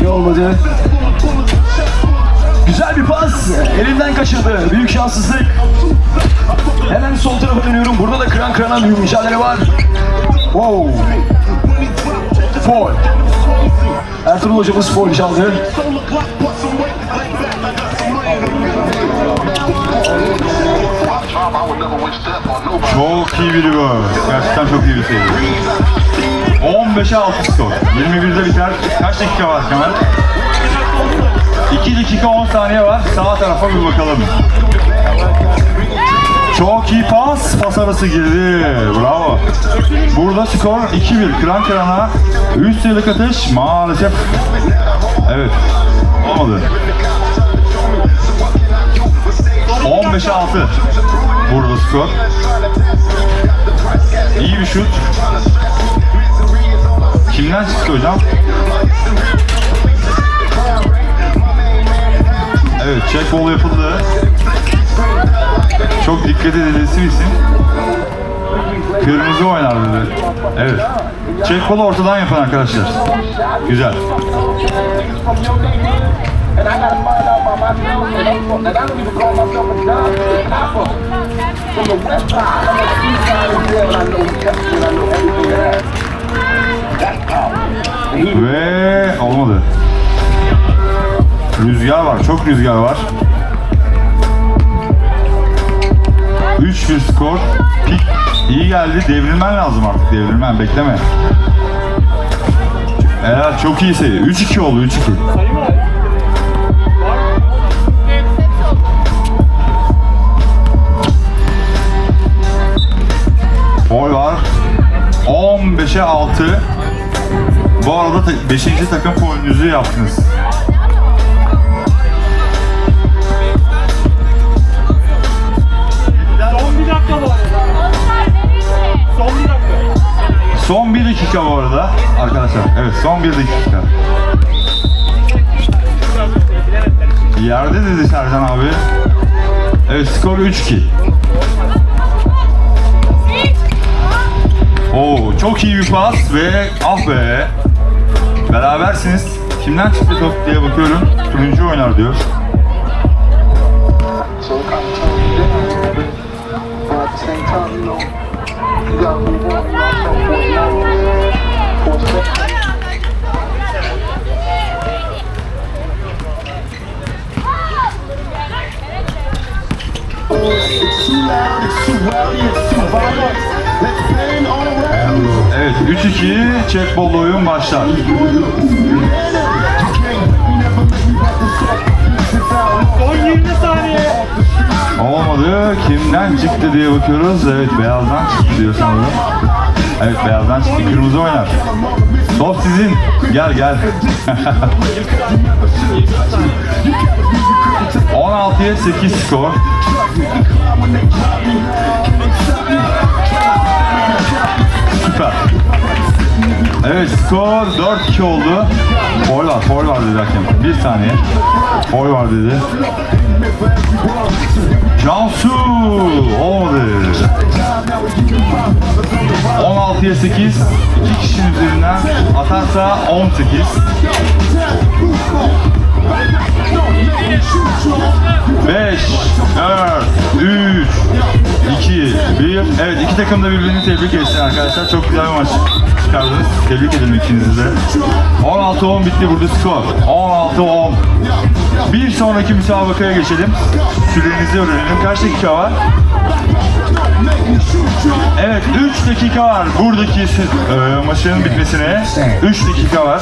İyi olmadı. Güzel bir pas. Elinden kaçırdı. Büyük şanssızlık. Hemen sol tarafa dönüyorum. Burada da kıran kırana bir mücadele var. Wow. Foul. Ertuğrul hocamız foul çaldı. Çok iyi bir reverse. Gerçekten çok iyi bir seri. 15'e 6 skor. 21'de biter. Kaç dakika var Kemal? 2 dakika 10 saniye var. Sağ tarafa bir bakalım. Çok iyi pas. Pas arası girdi. Bravo. Burada skor 2-1. Kıran kırana. Üst sayılık atış. Maalesef. Evet. Olmadı. 15'e 6. Burada skor. İyi bir şut. Kimden çıktı hocam? Evet, check ball yapıldı. Çok dikkat edilmesi isim. Kırmızı oynar dedi. Evet. Check ball'u ortadan yapan arkadaşlar. Güzel. Ve olmadı. Rüzgar var, çok rüzgar var. 3-1 skor. Pik iyi geldi. Devrilmen lazım artık. Devrilmen bekleme. Eğer çok iyi seri. 3-2 oldu 3-2. Gol var. 15'e 6. Bu arada 5. takım oyuncusu yaptınız. Son bir dakika bu arada. Son bir dakika. Son 1 dakika bu arada arkadaşlar. Evet son 1 dakika. Yerde dedi Sercan abi. Evet skor 3-2. Oo çok iyi bir pas ve ah be. Berabersiniz. Kimden çıktı top diye bakıyorum. Turuncu oynar diyor. It's too loud, it's too rowdy, it's too violent. 3-2 check ball oyun başlar. Son 20 saniye. Olmadı. Kimden çıktı diye bakıyoruz. Evet beyazdan çıktı diyor sanırım. Evet beyazdan çıktı. Kırmızı oynar. Top sizin. Gel gel. 16'ya 8 skor. Evet skor 4-2 oldu. Foul var, foul var dedi hakem. Bir saniye. Foul var dedi. Cansu olmadı. 16'ya 8. İki kişinin üzerinden atarsa 18. Beş, Evet iki takım da birbirini tebrik etsin arkadaşlar. Çok güzel bir maç çıkardınız. Tebrik ederim ikinizi de. 16-10 bitti burada skor. 16-10. Bir sonraki müsabakaya geçelim. Sürenizi öğrenelim. Kaç dakika var? Evet 3 dakika var buradaki e, maçın bitmesine. 3 dakika var.